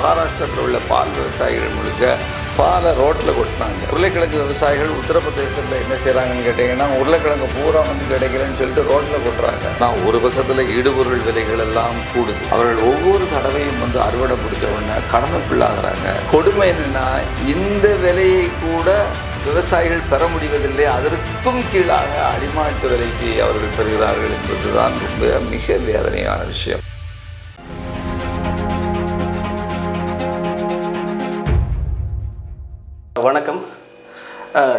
மகாராஷ்டிரத்தில் உள்ள பால் விவசாயிகள் முழுக்க பாலை ரோட்டில் கொட்டினாங்க. உருளைக்கிழங்கு விவசாயிகள் உத்தரப்பிரதேசத்தில் என்ன செய்கிறாங்கன்னு கேட்டிங்கன்னா உருளைக்கிழங்கு பூரா வந்து கிடைக்கலன்னு சொல்லிட்டு ரோட்டில் கொட்டுறாங்க. நான் ஒரு பக்கத்தில் இடுபொருள் விலைகள் எல்லாம் கூடுது. அவர்கள் ஒவ்வொரு தடவையும் வந்து அறுவடை பிடிச்ச உடனே பிள்ளாகிறாங்க கொடுமை என்னன்னா இந்த விலையை கூட விவசாயிகள் பெற முடிவதில்லை. அதற்கும் கீழாக அடிமாட்டு விலைக்கு அவர்கள் பெறுகிறார்கள் என்பதுதான் ரொம்ப மிக வேதனையான விஷயம்.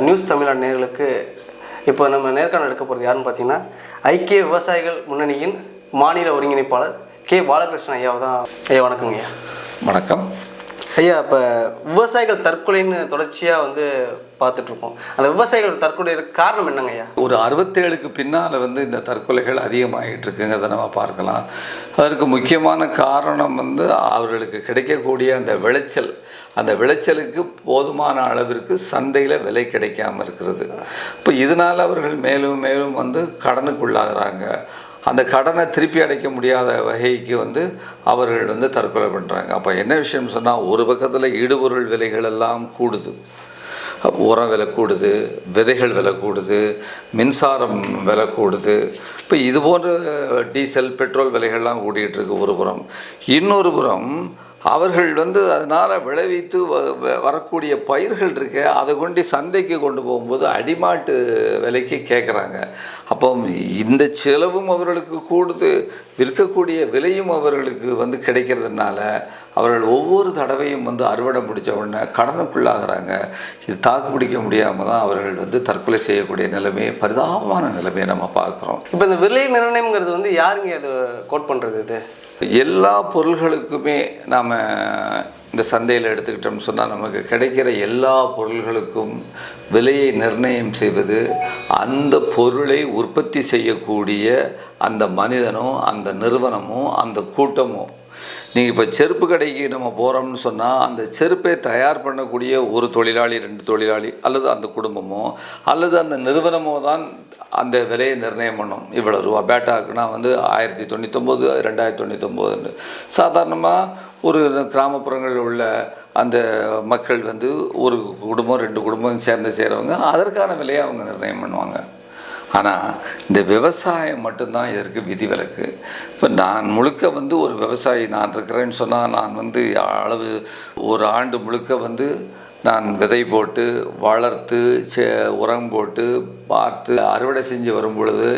நியூஸ் தமிழ்நாடு நேயர்களுக்கு இப்போ நம்ம நேர்காணல் எடுக்க போகிறது யாருன்னு பார்த்தீங்கன்னா ஐக்கிய விவசாயிகள் முன்னணியின் மாநில ஒருங்கிணைப்பாளர் கே. பாலகிருஷ்ணன் ஐயாவை தான். ஐயா வணக்கங்க ஐயா. வணக்கம். ஐயா இப்போ விவசாயிகள் தற்கொலைன்னு தொடர்ச்சியாக வந்து பார்த்துட்ருக்கோம். அந்த விவசாயிகள் தற்கொலை காரணம் என்னங்க ஐயா? ஒரு அறுபத்தேழுக்கு பின்னால் வந்து இந்த தற்கொலைகள் அதிகமாகிட்டு இருக்குங்கிறத நம்ம பார்க்கலாம். அதற்கு முக்கியமான காரணம் வந்து அவர்களுக்கு கிடைக்கக்கூடிய அந்த விளைச்சல். அந்த விளைச்சலுக்கு போதுமான அளவிற்கு சந்தையில் விலை கிடைக்காம இருக்கிறது. இப்போ இதனால் அவர்கள் மேலும் மேலும் வந்து கடனுக்குள்ளாகிறாங்க. அந்த கடனை திருப்பி அடைக்க முடியாத வகைக்கு வந்து அவர்கள் வந்து தற்கொலை பண்ணுறாங்க அப்போ என்ன விஷயம் சொன்னால் ஒரு பக்கத்தில் இடுபொருள் விலைகள் எல்லாம் கூடுது. உரம் விலை கூடுது விதைகள் விலை கூடுது மின்சாரம் விலை கூடுது. இப்போ இது போன்ற டீசல் பெட்ரோல் விலைகள்லாம் கூடிகிட்டு இருக்கு ஒரு புறம். இன்னொரு புறம் அவர்கள் வந்து அதனால் விளைவித்து வ- வ- வரக்கூடிய பயிர்கள் இருக்கு அதை கொண்டு சந்தைக்கு கொண்டு போகும்போது அடிமாட்டு விலைக்கு கேட்குறாங்க அப்போ இந்த செலவும் அவர்களுக்கு கூடுது விற்கக்கூடிய விலையும் அவர்களுக்கு வந்து கிடைக்கிறதுனால அவர்கள் ஒவ்வொரு தடவையும் வந்து அறுவடை முடித்த உடனே கடனுக்குள்ளாகிறாங்க. இது தாக்கு பிடிக்க முடியாமல் தான் அவர்கள் வந்து தற்கொலை செய்யக்கூடிய நிலைமையை பரிதாபமான நிலைமையை நம்ம பார்க்குறோம். இப்போ இந்த விலை நிர்ணயம்ங்கிறது வந்து யாருங்க அது கோட் பண்ணுறது இது? எல்லா பொருள்களுக்குமே நாம் இந்த சந்தையில் எடுத்துக்கிட்டோம்னு சொன்னால் நமக்கு கிடைக்கிற எல்லா பொருள்களுக்கும் விலையை நிர்ணயம் செய்வது அந்த பொருளை உற்பத்தி செய்யக்கூடிய அந்த மனிதனோ அந்த நிறுவனமோ அந்த கூட்டமோ நீங்கள் இப்போ செருப்பு கடைக்கு நம்ம போகிறோம்னு சொன்னால் அந்த செருப்பை தயார் பண்ணக்கூடிய ஒரு தொழிலாளி ரெண்டு தொழிலாளி அல்லது அந்த குடும்பமோ அல்லது அந்த நிறுவனமோ தான் அந்த விலையை நிர்ணயம் பண்ணும். இவ்வளோ ரூபா பேட்டாக்குனா வந்து ஆயிரத்தி தொண்ணூத்தொம்போது ரெண்டாயிரத்தி தொண்ணூத்தொம்போதுன்னு. சாதாரணமாக ஒரு கிராமப்புறங்களில் உள்ள அந்த மக்கள் வந்து ஒரு குடும்பம் ரெண்டு குடும்பம் சேர்ந்து செய்கிறவங்க அதற்கான விலையை அவங்க நிர்ணயம் பண்ணுவாங்க. ஆனால் இந்த விவசாயம் மட்டும்தான் இதற்கு விதிவிலக்கு. இப்போ நான் முழுக்க வந்து ஒரு விவசாயி நான் இருக்கிறேன்னு சொன்னால் நான் வந்து அளவு ஒரு ஆண்டு முழுக்க வந்து நான் விதை போட்டு வளர்த்து செ உரம் போட்டு பார்த்து அறுவடை செஞ்சு வரும் பொழுது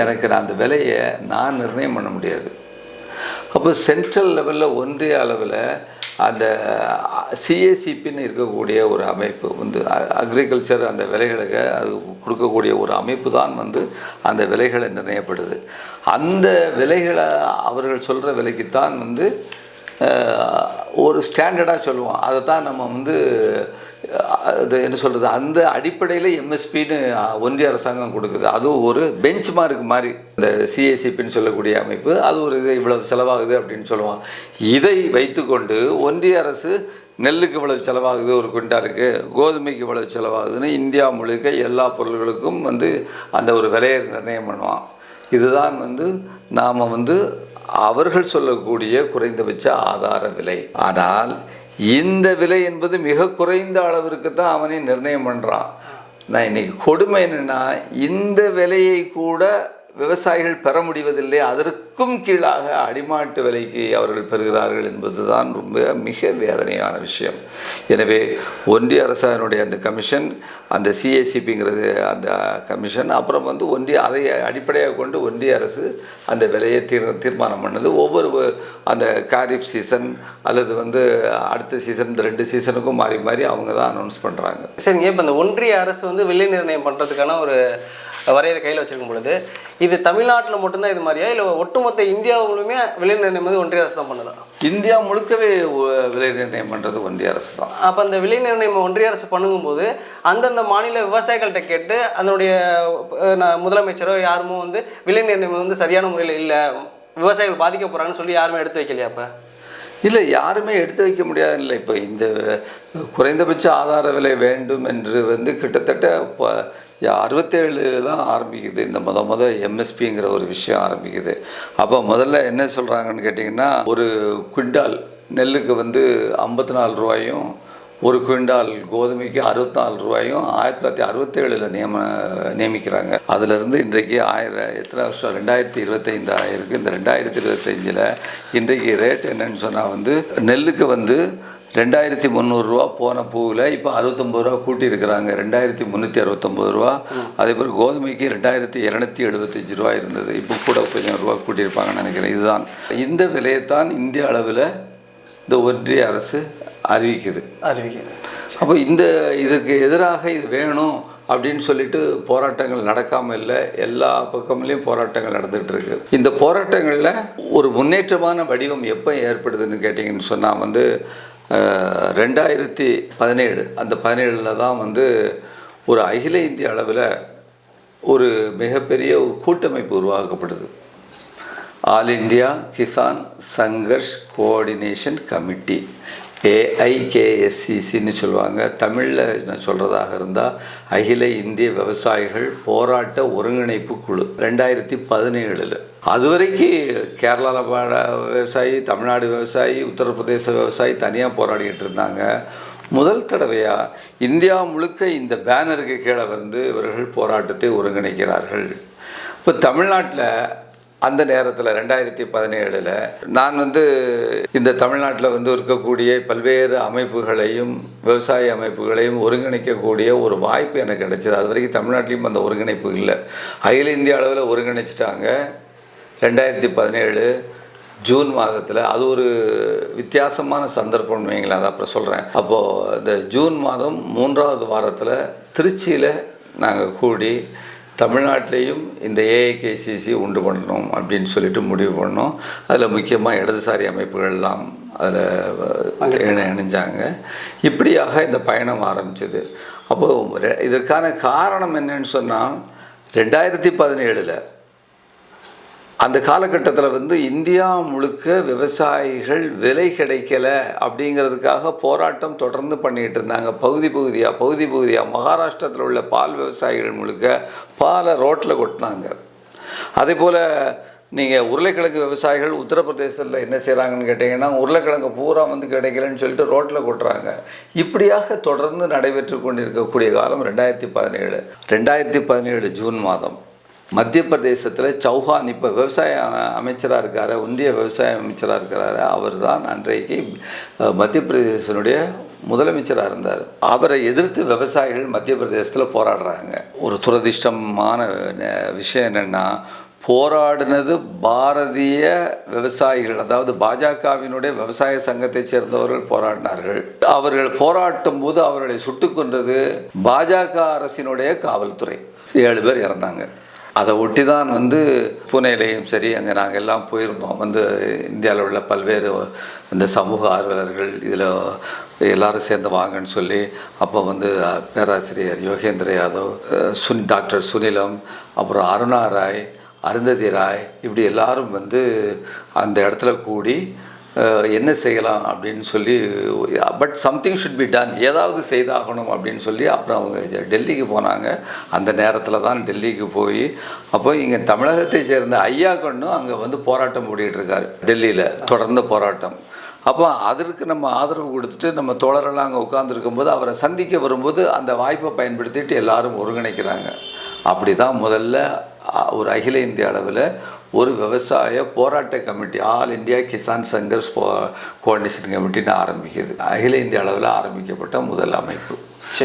எனக்கு நான் அந்த விலையை நான் நிர்ணயம் பண்ண முடியாது. அப்போ சென்ட்ரல் லெவலில் ஒன்றிய அளவில் அந்த சிஏசிபின்னு இருக்கக்கூடிய ஒரு அமைப்பு வந்து அக்ரிகல்ச்சர் அந்த விலைகளுக்கு அது கொடுக்கக்கூடிய ஒரு அமைப்பு தான் வந்து அந்த விலைகளை நிர்ணயப்படுது. அந்த விலைகளை அவர்கள் சொல்கிற விலைக்குத்தான் வந்து ஒரு ஸ்டாண்டர்டாக சொல்லுவோம். அதை தான் நம்ம வந்து அது என்ன சொல்கிறது அந்த அடிப்படையில் எம்எஸ்பின்னு ஒன்றிய அரசாங்கம் கொடுக்குது. அதுவும் ஒரு பெஞ்ச் மார்க் மாதிரி இந்த சிஏசிபின்னு சொல்லக்கூடிய அமைப்பு அது ஒரு இது இவ்வளவு செலவாகுது அப்படின்னு சொல்லுவோம் இதை வைத்துக்கொண்டு ஒன்றிய அரசு நெல்லுக்கு இவ்வளவு செலவாகுது ஒரு குவிண்டாலுக்கு கோதுமைக்கு இவ்வளவு செலவாகுதுன்னு இந்தியா முழுக்க எல்லா பொருள்களுக்கும் வந்து அந்த ஒரு விலையை நிர்ணயம் பண்ணுவான் இதுதான் வந்து நாம் வந்து அவர்கள் சொல்லக்கூடிய குறைந்தபட்ச ஆதார விலை. ஆனால் இந்த விலை என்பது மிக குறைந்த அளவிற்கு தான் அவனே நிர்ணயம் பண்ணுறான் நான் இன்னைக்கு கொடுமை என்னென்னா இந்த விலையை கூட விவசாயிகள் பெற முடிவதில்லை அதற்கும் கீழாக அடிமாட்டு விலைக்கு அவர்கள் பெறுகிறார்கள் என்பதுதான் ரொம்ப மிக வேதனையான விஷயம். எனவே ஒன்றிய அரசாங்கனுடைய அந்த கமிஷன் அந்த சிஏசிபிங்கிறது அந்த கமிஷன் அப்புறம் வந்து ஒன்றிய அதை அடிப்படையாக கொண்டு ஒன்றிய அரசு அந்த விலையை தீர் தீர்மானம் பண்ணது. ஒவ்வொரு அந்த காரிஃப் சீசன் அல்லது வந்து அடுத்த சீசன் இந்த ரெண்டு சீசனுக்கும் மாறி மாறி அவங்க தான் அனௌன்ஸ் பண்ணுறாங்க சரிங்க இப்போ இந்த ஒன்றிய அரசு வந்து விலை நிர்ணயம் பண்ணுறதுக்கான ஒரு வரையறை கையில் வச்சிருக்கும் பொழுது இது தமிழ்நாட்டில் மட்டும்தான் இது மாதிரியா? இல்லை ஒட்டுமொத்த இந்தியாவுலுமே விலை நிர்ணயம் வந்து ஒன்றிய அரசு தான் பண்ணுதா? இந்தியா முழுக்கவே விலை நிர்ணயம் பண்ணுறது ஒன்றிய அரசு தான். அப்போ அந்த விலை நிர்ணயம் ஒன்றிய அரசு பண்ணும்போது அந்தந்த மாநில விவசாயிகள்கிட்ட கேட்டு அதனுடைய முதலமைச்சரோ யாருமோ வந்து விலை நிர்ணயம் வந்து சரியான முறையில் இல்லை விவசாயிகள் பாதிக்க போகிறாங்கன்னு சொல்லி யாருமே எடுத்து வைக்கலையா அப்போ? இல்லை யாருமே எடுத்து வைக்க முடியாது இல்லை இப்போ இந்த குறைந்தபட்ச ஆதார விலை வேண்டும் என்று வந்து கிட்டத்தட்ட அறுபத்தேழு தான் ஆரம்பிக்குது. இந்த முத முத எம்எஸ்பிங்கிற ஒரு விஷயம் ஆரம்பிக்குது. அப்போ முதல்ல என்ன சொல்கிறாங்கன்னு கேட்டிங்கன்னா ஒரு குவிண்டால் நெல்லுக்கு வந்து ஐம்பத்தி நாலு ரூபாயும் ஒரு குவிண்டால் கோதுமைக்கு அறுபத்தி நாலு ரூபாயும் ஆயிரத்தி தொள்ளாயிரத்தி அறுபத்தேழில் நியம நியமிக்கிறாங்க. அதிலிருந்து இன்றைக்கு ஆயிரம் எத்தனை வருஷம்? ரெண்டாயிரத்தி இருபத்தைந்து ஆயிருக்கு. இந்த ரெண்டாயிரத்தி இருபத்தஞ்சில் இன்றைக்கு ரேட் என்னன்னு சொன்னால் வந்து நெல்லுக்கு வந்து ரெண்டாயிரத்தி முந்நூறுரூவா போன பூவில் இப்போ அறுபத்தொம்பது ரூபா கூட்டியிருக்கிறாங்க. ரெண்டாயிரத்தி முந்நூற்றி அறுபத்தொம்பது ரூபா. அதே போல் கோதுமைக்கு ரெண்டாயிரத்தி இரநூத்தி எழுபத்தஞ்சு ரூபா இருந்தது. இப்போ கூட கொஞ்சம் ரூபா கூட்டியிருப்பாங்கன்னு நினைக்கிறேன். இதுதான். இந்த விலையைத்தான் இந்திய அளவில் இந்த ஒன்றிய அரசு அறிவிக்குது. அறிவிக்கிறது அப்போ இந்த இதுக்கு எதிராக இது வேணும் அப்படின்னு சொல்லிட்டு போராட்டங்கள் நடக்காமல் இல்லை. எல்லா பக்கம்லேயும் போராட்டங்கள் நடந்துகிட்டு இருக்கு. இந்த போராட்டங்களில் ஒரு முன்னேற்றமான வடிவம் எப்போ ஏற்படுதுன்னு கேட்டிங்கன்னு சொன்னால் வந்து ரெண்டாயிரத்தி பதினேழு அந்த பதினேழில் தான் வந்து ஒரு அகில இந்திய அளவில் ஒரு மிகப்பெரிய ஒரு கூட்டமைப்பு உருவாக்கப்படுது all India Kisan Sangharsh coordination committee. ஏஐகேஎஸ்சிசின்னு சொல்லுவாங்க. தமிழில் நான் சொல்கிறதாக இருந்தால் அகில இந்திய விவசாயிகள் போராட்ட ஒருங்கிணைப்பு குழு ரெண்டாயிரத்தி பதினேழில். அது வரைக்கும் கேரளாவில் பாட விவசாயி தமிழ்நாடு விவசாயி உத்தரப்பிரதேச விவசாயி தனியாக போராடிக்கிட்டு இருந்தாங்க. முதல் தடவையாக இந்தியா முழுக்க இந்த பேனருக்கு கீழே வந்து இவர்கள் போராட்டத்தை ஒருங்கிணைக்கிறார்கள். இப்போ தமிழ்நாட்டில் அந்த நேரத்தில் ரெண்டாயிரத்தி பதினேழில் நான் வந்து இந்த தமிழ்நாட்டில் வந்து இருக்கக்கூடிய பல்வேறு அமைப்புகளையும் விவசாய அமைப்புகளையும் ஒருங்கிணைக்கக்கூடிய ஒரு வாய்ப்பு எனக்கு கிடைச்சது. அது வரைக்கும் தமிழ்நாட்டிலையும் அந்த ஒருங்கிணைப்பு இல்லை. அகில இந்திய அளவில் ஒருங்கிணைச்சிட்டாங்க. ரெண்டாயிரத்தி பதினேழு ஜூன் மாதத்தில் அது ஒரு வித்தியாசமான சந்தர்ப்பம்னு வைங்களேன் அதை அப்புறம் சொல்கிறேன் அப்போது இந்த ஜூன் மாதம் மூன்றாவது வாரத்தில் திருச்சியில் நாங்கள் கூடி தமிழ்நாட்டிலையும் இந்த ஏஐகேசிசி உண்டு பண்ணணும் அப்படின்னு சொல்லிட்டு முடிவு பண்ணோம். அதில் முக்கியமாக இடதுசாரி அமைப்புகள்லாம் அதில் இணை இணைஞ்சாங்க இப்படியாக இந்த பயணம் ஆரம்பிச்சது. அப்போது இதற்கான காரணம் என்னன்னு சொன்னால் ரெண்டாயிரத்தி பதினேழில் அந்த காலகட்டத்தில் வந்து இந்தியா முழுக்க விவசாயிகள் விலை கிடைக்கல அப்படிங்கிறதுக்காக போராட்டம் தொடர்ந்து பண்ணிகிட்டு இருந்தாங்க. பகுதி பகுதியாக பகுதி பகுதியாக மகாராஷ்டிரத்தில் உள்ள பால் விவசாயிகள் முழுக்க பாலை ரோட்டில் கொட்டினாங்க. அதே போல் நீங்கள் உருளைக்கிழங்கு விவசாயிகள் உத்தரப்பிரதேசத்தில் என்ன செய்கிறாங்கன்னு கேட்டிங்கன்னா உருளைக்கிழங்கு பூரா வந்து கிடைக்கலன்னு சொல்லிட்டு ரோட்டில் கொட்டுறாங்க. இப்படியாக தொடர்ந்து நடைபெற்று கொண்டிருக்கக்கூடிய காலம் ரெண்டாயிரத்தி பதினேழு. ரெண்டாயிரத்தி பதினேழு ஜூன் மாதம். மத்திய பிரதேசத்தில் சௌஹான் இப்போ விவசாய அமைச்சராக இருக்கார் ஒன்றிய விவசாய அமைச்சராக இருக்கிறாரு அவர் தான் அன்றைக்கு மத்திய பிரதேசனுடைய முதலமைச்சராக இருந்தார். அவரை எதிர்த்து விவசாயிகள் மத்திய பிரதேசத்தில் போராடுறாங்க. ஒரு துரதிர்ஷ்டமான விஷயம் என்னென்னா போராடினது பாரதிய விவசாயிகள் அதாவது பாஜகவினுடைய விவசாய சங்கத்தைச் சேர்ந்தவர்கள் போராடினார்கள். அவர்கள் போராட்டும் போது அவர்களை சுட்டுக்கொன்றது பாஜக அரசினுடைய காவல்துறை. ஏழு பேர் இறந்தாங்க. அதை ஒட்டி தான் வந்து பூனேலையும் சரி அங்கே நாங்கள் எல்லாம் போயிருந்தோம். வந்து இந்தியாவில் உள்ள பல்வேறு இந்த சமூக ஆர்வலர்கள் இதில் எல்லாரும் சேர்ந்து வாங்கன்னு சொல்லி அப்போ வந்து பேராசிரியர் யோகேந்திர யாதவ் சுன் டாக்டர் சுனிலம் அப்புறம் அருணா ராய் அருந்ததி ராய் இப்படி எல்லாரும் வந்து அந்த இடத்துல கூடி என்ன செய்யலாம் அப்படின்னு சொல்லி but something should be done ஏதாவது செய்தாகணும் அப்படின்னு சொல்லி அப்புறம் அவங்க டெல்லிக்கு போனாங்க. அந்த நேரத்தில் தான் டெல்லிக்கு போய் அப்போ இங்கே தமிழகத்தை சேர்ந்த ஐயா கண்ணும் அங்கே வந்து போராட்டம் ஓடிட்டு டெல்லியில் தொடர்ந்த போராட்டம். அப்போ அதற்கு நம்ம ஆதரவு கொடுத்துட்டு நம்ம தோழரெல்லாம் அங்கே உட்காந்துருக்கும்போது அவரை சந்திக்க வரும்போது அந்த வாய்ப்பை பயன்படுத்திட்டு எல்லாரும் ஒருங்கிணைக்கிறாங்க. அப்படி தான் முதல்ல ஒரு அகில இந்திய அளவில் ஒரு விவசாய போராட்ட committee all India Kisan Sangharsh for coordination கமிட்டின்னு ஆரம்பிக்குது. அகில இந்திய அளவில் ஆரம்பிக்கப்பட்ட முதல் அமைப்பு.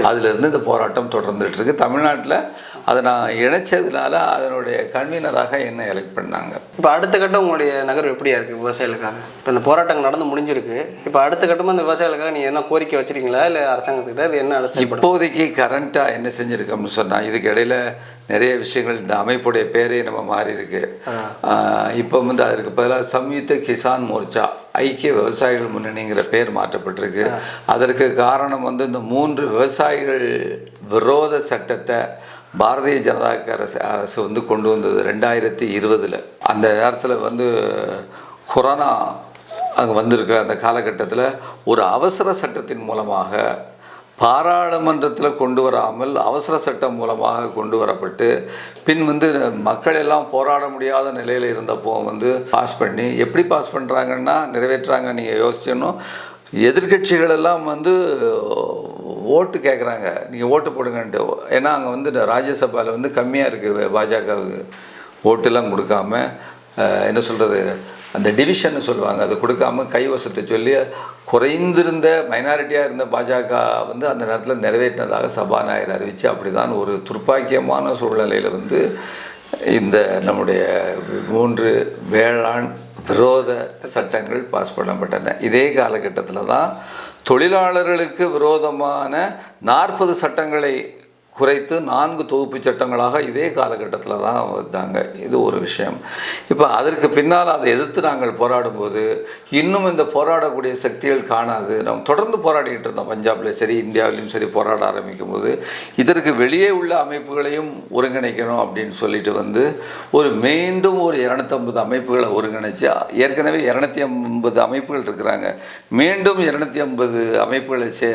அதிலிருந்து இந்த போராட்டம் தொடர்ந்துட்டு இருக்கு. தமிழ்நாட்டில் அதை நான் இணைச்சதுனால அதனுடைய கன்வீனராக என்ன எலெக்ட் பண்ணாங்க. இப்போ அடுத்த கட்டம் உங்களுடைய நகர்வு எப்படியா இருக்குது விவசாயிகளுக்காக? இப்போ இந்த போராட்டங்கள் நடந்து முடிஞ்சிருக்கு. இப்போ அடுத்த கட்டமாக இந்த விவசாயிகளுக்காக நீங்கள் என்ன கோரிக்கை வச்சிருக்கீங்களா? இல்லை அரசாங்கத்துக்கிட்ட இது என்ன செயல்படும் இப்போதைக்கு கரண்ட்டாக என்ன செஞ்சுருக்கோம்னு சொன்னால் இதுக்கு இடையில நிறைய விஷயங்கள் இந்த அமைப்புடைய பேரே நம்ம மாறி இருக்கு. ஆஹ் இப்போ வந்து அதற்கு பதிலாக சம்யுக்த கிசான் மோர்ச்சா ஐக்கிய விவசாயிகள் முன்னணிங்கிற பேர் மாற்றப்பட்டிருக்கு. அதற்கு காரணம் வந்து இந்த மூன்று விவசாயிகள் விரோத சட்டத்தை பாரதிய ஜனதா அரசு அரசு வந்து கொண்டு வந்தது ரெண்டாயிரத்தி இருபதில். அந்த நேரத்தில் வந்து கொரோனா அங்கே வந்திருக்க அந்த காலகட்டத்தில் ஒரு அவசர சட்டத்தின் மூலமாக பாராளுமன்றத்தில் கொண்டு வராமல் அவசர சட்டம் மூலமாக கொண்டு வரப்பட்டு பின் வந்து மக்கள் எல்லாம் போராட முடியாத நிலையில் இருந்தப்போ வந்து பாஸ் பண்ணி எப்படி பாஸ் பண்ணுறாங்கன்னா நிறைவேற்றுறாங்க நீங்கள் யோசிச்சணும் எதிர்கட்சிகளெல்லாம் வந்து ஓட்டு கேட்குறாங்க நீங்கள் ஓட்டு போடுங்கன்ட்டு. ஏன்னா அங்கே வந்து இந்த ராஜ்யசபாவில் வந்து கம்மியாக இருக்குது பாஜகவுக்கு. ஓட்டெல்லாம் கொடுக்காம என்ன சொல்கிறது அந்த டிவிஷன் சொல்லுவாங்க. அதை கொடுக்காம கைவசத்தை சொல்லி குறைந்திருந்த மைனாரிட்டியாக இருந்த பாஜக வந்து அந்த நேரத்தில் நிறைவேற்றினதாக சபாநாயகர் அறிவித்து அப்படி தான் ஒரு துர்ப்பாக்கியமான சூழ்நிலையில் வந்து இந்த நம்முடைய மூன்று வேளாண் விரோத சட்டங்கள் பாஸ் பண்ணப்பட்டன. இதே காலகட்டத்தில் தான் தொழிலாளர்களுக்கு விரோதமான நாற்பது சட்டங்களை குறைத்து நான்கு தொகுப்பு சட்டங்களாக இதே காலகட்டத்தில் தான் வந்தாங்க. இது ஒரு விஷயம். இப்போ அதற்கு பின்னால் அதை எதிர்த்து நாங்கள் போராடும்போது இன்னும் இந்த போராடக்கூடிய சக்திகள் காணாது. நம்ம தொடர்ந்து போராடிக்கிட்டு இருந்தோம். பஞ்சாப்லேயும் சரி இந்தியாவிலையும் சரி போராட ஆரம்பிக்கும் போது இதற்கு வெளியே உள்ள அமைப்புகளையும் ஒருங்கிணைக்கணும் அப்படின்னு சொல்லிட்டு வந்து ஒரு மீண்டும் ஒரு இரநூத்தம்பது அமைப்புகளை ஒருங்கிணைச்சு ஏற்கனவே இரநூத்தி ஐம்பது அமைப்புகள் இருக்கிறாங்க. மீண்டும் இரநூத்தி ஐம்பது அமைப்புகளை சே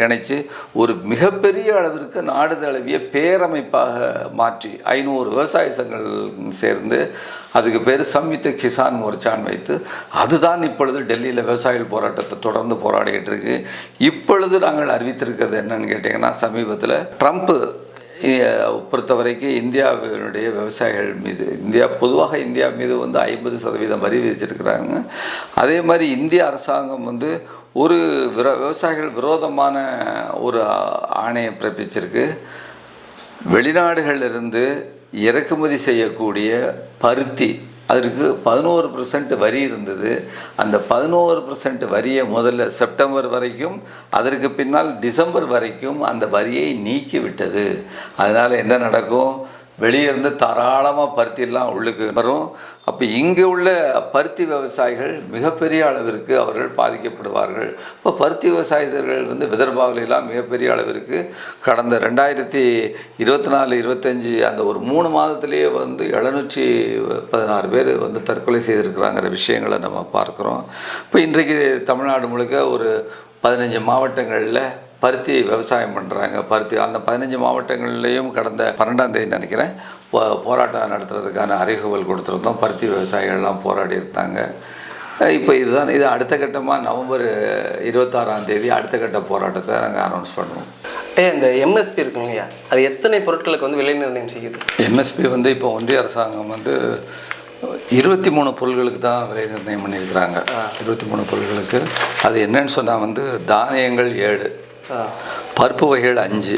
இணைச்சு ஒரு மிகப்பெரிய அளவிற்கு நாடு தழுவிய பேரமைப்பாக மாற்றி ஐநூறு விவசாய சங்கங்கள் சேர்ந்து அதுக்கு பேர் சம்யுத்த கிசான் மோர்ச்சான் வைத்து அதுதான் இப்பொழுது டெல்லியில் விவசாயிகள் போராட்டத்தை தொடர்ந்து போராடிக்கிட்டு இருக்கு. இப்பொழுது நாங்கள் அறிவித்திருக்கிறது என்னன்னு கேட்டிங்கன்னா சமீபத்தில் ட்ரம்ப்பு பொறுத்த வரைக்கும் இந்தியாவினுடைய விவசாயிகள் மீது இந்தியா பொதுவாக இந்தியா மீது வந்து ஐம்பது சதவீதம் வரி விதிச்சிருக்கிறாங்க. அதே மாதிரி இந்திய அரசாங்கம் வந்து ஒரு விர விவசாயிகள் விரோதமான ஒரு ஆணையை பிறப்பிச்சிருக்கு. வெளிநாடுகளிலிருந்து இறக்குமதி செய்யக்கூடிய பருத்தி அதற்கு பதினோரு பர்சன்ட் வரி இருந்தது. அந்த பதினோரு பர்சன்ட் வரியை முதல்ல செப்டம்பர் வரைக்கும் அதற்கு பின்னால் டிசம்பர் வரைக்கும் அந்த வரியை நீக்கி விட்டது அதனால் என்ன நடக்கும்? வெளியே இருந்து தாராளமாக பருத்திலாம் உள்ளுக்கு வரும். அப்போ இங்கே உள்ள பருத்தி விவசாயிகள் மிகப்பெரிய அளவிற்கு அவர்கள் பாதிக்கப்படுவார்கள். இப்போ பருத்தி விவசாயிகள் வந்து விதர்பாவிலாம் மிகப்பெரிய அளவிற்கு கடந்த ரெண்டாயிரத்தி இருபத்தி நாலு இருபத்தஞ்சி அந்த ஒரு மூணு மாதத்துலேயே வந்து எழுநூற்றி பதினாறு பேர் வந்து தற்கொலை செய்திருக்கிறாங்கிற விஷயங்களை நம்ம பார்க்குறோம். இப்போ இன்றைக்கு தமிழ்நாடு முழுக்க ஒரு பதினஞ்சு மாவட்டங்களில் பருத்தி விவசாயம் பண்ணுறாங்க பருத்தி அந்த பதினஞ்சு மாவட்டங்கள்லேயும் கடந்த பன்னெண்டாம் தேதி நினைக்கிறேன் போராட்டம் நடத்துறதுக்கான அறிகுவல் கொடுத்துருந்தோம். பருத்தி விவசாயிகள்லாம் போராடி இருந்தாங்க இப்போ இதுதான் இது அடுத்த கட்டமாக நவம்பர் இருபத்தாறாம் தேதி அடுத்த கட்ட போராட்டத்தை நாங்கள் அனௌன்ஸ் பண்ணுவோம். ஏ இந்த எம்எஸ்பி இருக்குங்க இல்லையா அது எத்தனை பொருட்களுக்கு வந்து விலை நிர்ணயம் செய்யுது? எம்எஸ்பி வந்து இப்போ ஒன்றிய அரசாங்கம் வந்து இருபத்தி மூணு பொருள்களுக்கு தான் விலை நிர்ணயம் பண்ணியிருக்கிறாங்க. இருபத்தி மூணு பொருள்களுக்கு. அது என்னன்னு சொன்னால் வந்து தானியங்கள் ஏழு. பருப்பு வகைகள் அஞ்சு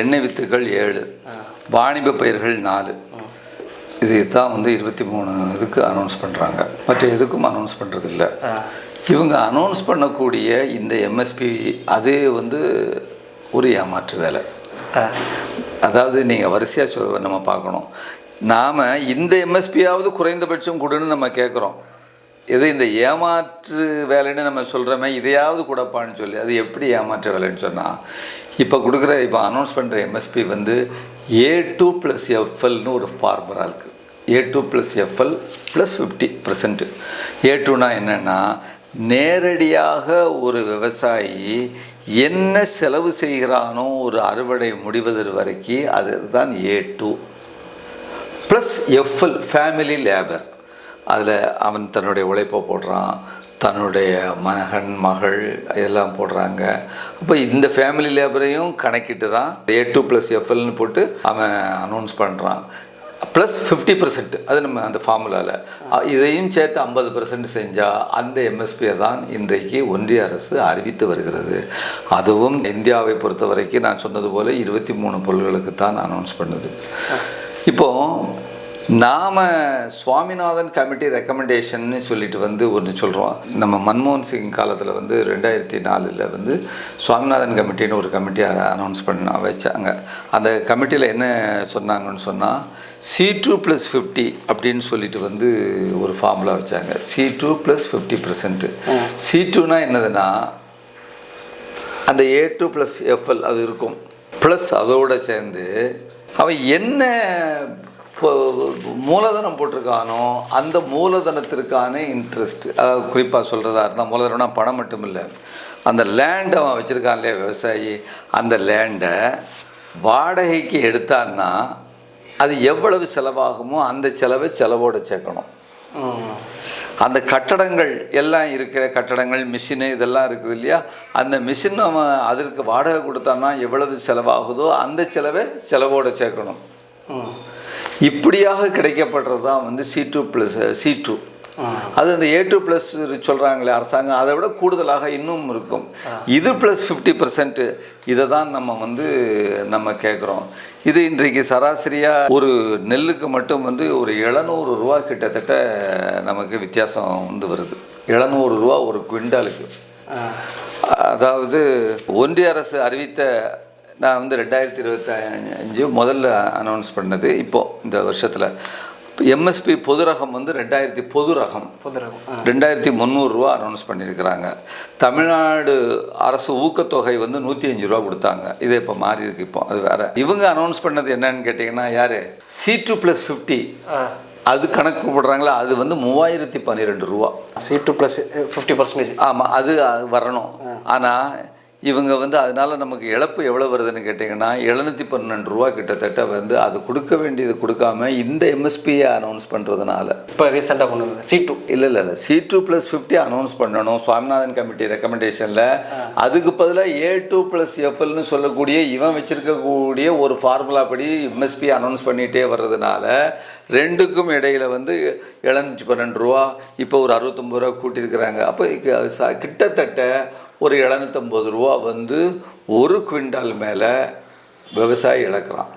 எண்ணெய் வித்துக்கள் ஏழு வாணிப பயிர்கள் நாலு. இது தான் வந்து இருபத்தி மூணு இதுக்கு அனௌன்ஸ் பண்ணுறாங்க மற்ற எதுக்கும் அனௌன்ஸ் பண்ணுறதில்ல இவங்க அனௌன்ஸ் பண்ணக்கூடிய இந்த எம்எஸ்பி அதே வந்து ஒரு ஏமாற்று வேலை. அதாவது நீங்கள் வரிசையாக சொல் நம்ம பார்க்கணும். நாம் இந்த எம்எஸ்பியாவது குறைந்தபட்சம் கொடுன்னு நம்ம கேட்குறோம் எது இந்த ஏமாற்று வேலைன்னு நம்ம சொல்கிறோமே இதையாவது கூடப்பான்னு சொல்லி அது எப்படி ஏமாற்று வேலைன்னு சொன்னால் இப்போ கொடுக்குற இப்போ அனௌன்ஸ் பண்ணுற எம்எஸ்பி வந்து ஏ டூ ப்ளஸ் எஃப்எல்னு ஒரு ஃபார்முலா இருக்குது A two plus FL plus fifty percent A டூனா என்னென்னா நேரடியாக ஒரு விவசாயி என்ன செலவு செய்கிறானோ ஒரு அறுவடை முடிவதற்கு வரைக்கும் அதுதான் A two plus FL family labour அதில் அவன் தன்னுடைய உழைப்பை போடுறான் தன்னுடைய மகன் மகள் இதெல்லாம் போடுறாங்க. அப்போ இந்த ஃபேமிலி லேபரையும் கணக்கிட்டு தான் ஏ டூ ப்ளஸ் எஃப்எல்னு போட்டு அவன் அனௌன்ஸ் பண்ணுறான் ப்ளஸ் ஃபிஃப்டி பர்சன்ட் அது நம்ம அந்த ஃபார்முலாவில் இதையும் சேர்த்து ஐம்பது பர்சன்ட் செஞ்சால் அந்த எம்எஸ்பியை தான் இன்றைக்கு ஒன்றிய அரசு அறிவித்து வருகிறது. அதுவும் இந்தியாவை பொறுத்த வரைக்கும் நான் சொன்னது போல் இருபத்தி மூணு பொருள்களுக்கு தான் அனௌன்ஸ் பண்ணுது. இப்போது நாம் சுவாமிநாதன் கமிட்டி ரெக்கமெண்டேஷன்னு சொல்லிட்டு வந்து ஒன்று சொல்கிறோம் நம்ம மன்மோகன் சிங் காலத்தில் வந்து ரெண்டாயிரத்தி நாலில் வந்து சுவாமிநாதன் கமிட்டின்னு ஒரு கமிட்டி அனௌன்ஸ் பண்ண வச்சாங்க. அந்த கமிட்டியில் என்ன சொன்னாங்கன்னு சொன்னால் சி டூ ப்ளஸ் ஃபிஃப்டி அப்படின்னு சொல்லிட்டு வந்து ஒரு ஃபார்முலா வச்சாங்க. C two plus fifty percent C டூனா என்னதுன்னா அந்த ஏ டூ ப்ளஸ் எஃப்எல் அது இருக்கும். ப்ளஸ் அதோடு சேர்ந்து அவன் என்ன இப்போ மூலதனம் போட்டிருக்கானோ அந்த மூலதனத்திற்கான இன்ட்ரெஸ்ட் அதாவது குறிப்பாக சொல்கிறதா இருந்தால் மூலதனம்னா பணம் மட்டும் இல்லை அந்த லேண்டை அவன் வச்சுருக்கான் இல்லையா விவசாயி? அந்த லேண்டை வாடகைக்கு எடுத்தான்னா அது எவ்வளவு செலவாகுமோ அந்த செலவை செலவோடு சேர்க்கணும். அந்த கட்டடங்கள் எல்லாம் இருக்கிற கட்டடங்கள் மிஷினு இதெல்லாம் இருக்குது இல்லையா? அந்த மிஷின் அவன் அதற்கு வாடகை கொடுத்தான்னா எவ்வளவு செலவாகுதோ அந்த செலவை செலவோடு சேர்க்கணும். இப்படியாக கிடைக்கப்படுறது தான் வந்து C two plus C two அது அந்த ஏ டூ ப்ளஸ் சொல்கிறாங்களே அரசாங்கம் அதை விட கூடுதலாக இன்னும் இருக்கும். இது ப்ளஸ் ஃபிஃப்டி பர்சன்ட்டு இதை தான் நம்ம வந்து நம்ம கேட்குறோம். இது இன்றைக்கு சராசரியாக ஒரு நெல்லுக்கு மட்டும் வந்து ஒரு எழுநூறு ரூபா கிட்டத்தட்ட நமக்கு வித்தியாசம் வந்து வருது. எழுநூறு ரூபா ஒரு குவிண்டாலுக்கு. அதாவது ஒன்றிய அரசு அறிவித்த நான் வந்து ரெண்டாயிரத்தி இருபத்தி அஞ்சு முதல்ல அனௌன்ஸ் பண்ணது இப்போது இந்த வருஷத்தில். எம்எஸ்பி பொது ரகம் வந்து ரெண்டாயிரத்தி பொது ரகம். புது ரகம். ரெண்டாயிரத்தி முந்நூறுரூவா அனௌன்ஸ் பண்ணியிருக்கிறாங்க. தமிழ்நாடு அரசு ஊக்கத்தொகை வந்து நூற்றி அஞ்சு ரூபா கொடுத்தாங்க. இது இப்போ மாறி இருக்கு இப்போ அது வேற. இவங்க அனௌன்ஸ் பண்ணது என்னன்னு கேட்டிங்கன்னா யார்? C two plus fifty. அது கணக்கு போடுறாங்களா அது வந்து மூவாயிரத்தி பன்னிரெண்டு ரூபா. C two plus fifty percentage ஆமாம் அது வரணும். ஆனால் இவங்க வந்து அதனால நமக்கு இழப்பு எவ்வளோ வருதுன்னு கேட்டிங்கன்னா எழுநூற்றி பன்னெண்டு ரூபா கிட்டத்தட்ட வந்து அது கொடுக்க வேண்டியது கொடுக்காம இந்த எம்எஸ்பியை அனௌன்ஸ் பண்ணுறதுனால இப்போ ரீசெண்டாக கொண்டு வந்தது. சி டூ இல்லை இல்லை இல்லை. C two plus fifty announce பண்ணணும். சுவாமிநாதன் கமிட்டி ரெக்கமெண்டேஷனில் அதுக்கு பதிலாக ஏ டூ ப்ளஸ் எஃப்எல்னு சொல்லக்கூடிய இவன் வச்சிருக்கக்கூடிய ஒரு ஃபார்முலா படி எம்எஸ்பி அனௌன்ஸ் பண்ணிகிட்டே வர்றதுனால ரெண்டுக்கும் இடையில வந்து எழுநூற்றி பன்னெண்டு ரூபா இப்போ ஒரு அறுபத்தொம்பது ரூபா கூட்டியிருக்கிறாங்க. அப்போ கிட்டத்தட்ட ஒரு எழுநூத்தம்பது ரூபா வந்து ஒரு குவிண்டால் மேலே விவசாயி இழக்கிறான்.